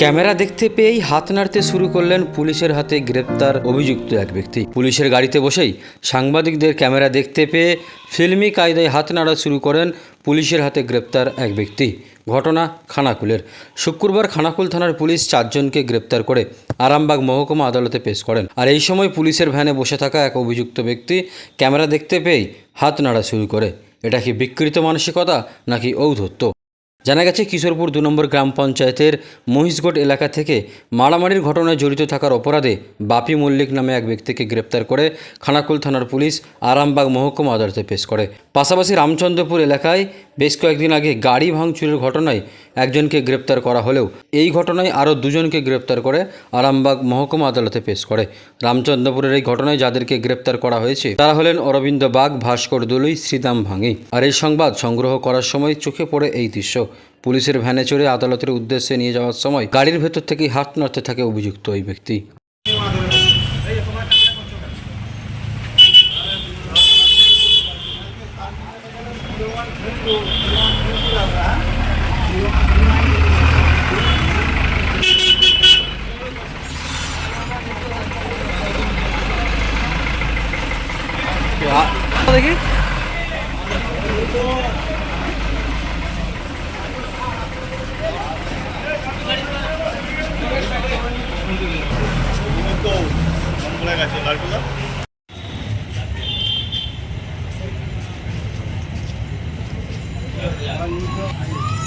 Camera দেখতে পেয়েই হাত নাড়তে শুরু করলেন পুলিশের হাতে গ্রেপ্তার অভিযুক্ত এক ব্যক্তি। পুলিশের গাড়িতে বসেই সাংবাদিকদের ক্যামেরা দেখতে পেয়ে ফিল্মি কায়দায় হাত নাড়া শুরু করেন পুলিশের হাতে গ্রেপ্তার এক ব্যক্তি। ঘটনা খানাকুলের। শুক্রবার খানাকুল থানার পুলিশ চারজনকে গ্রেপ্তার করে আরামবাগ মহকুমা আদালতে পেশ করেন। আর এই সময় পুলিশের ভ্যানে বসে থাকা এক অভিযুক্ত ব্যক্তি ক্যামেরা দেখতে পেয়েই হাত নাড়া শুরু করে। এটা কি বিকৃত মানসিকতা নাকি ঔদ্ধত্য? জানা গেছে, কিশোরপুর দু নম্বর গ্রাম পঞ্চায়েতের মহিষগড় এলাকা থেকে মারামারির ঘটনায় জড়িত থাকার অপরাধে বাপি মল্লিক নামে এক ব্যক্তিকে গ্রেপ্তার করে খানাকুল থানার পুলিশ আরামবাগ মহকুমা আদালতে পেশ করে। পাশাপাশি রামচন্দ্রপুর এলাকায় বেশ কয়েকদিন আগে গাড়ি ভাঙচুরের ঘটনায় একজনকে গ্রেপ্তার করা হলেও এই ঘটনায় আরও দুজনকে গ্রেপ্তার করে আরামবাগ মহকুমা আদালতে পেশ করে। রামচন্দ্রপুরের এই ঘটনায় যাদেরকে গ্রেপ্তার করা হয়েছে, তারা হলেন অরবিন্দ বাগ, ভাস্কর দলুই, শ্রীদাম ভাঙি। আর এই সংবাদ সংগ্রহ করার সময় চোখে পড়ে এই দৃশ্য। পুলিশের ভ্যানে চড়ে আদালতের উদ্দেশ্যে নিয়ে যাওয়ার সময় গাড়ির ভেতর থেকেই হাত নাড়তে থাকে অভিযুক্ত ওই ব্যক্তি। দেখি। খোলা গেছে লালগুলো Thank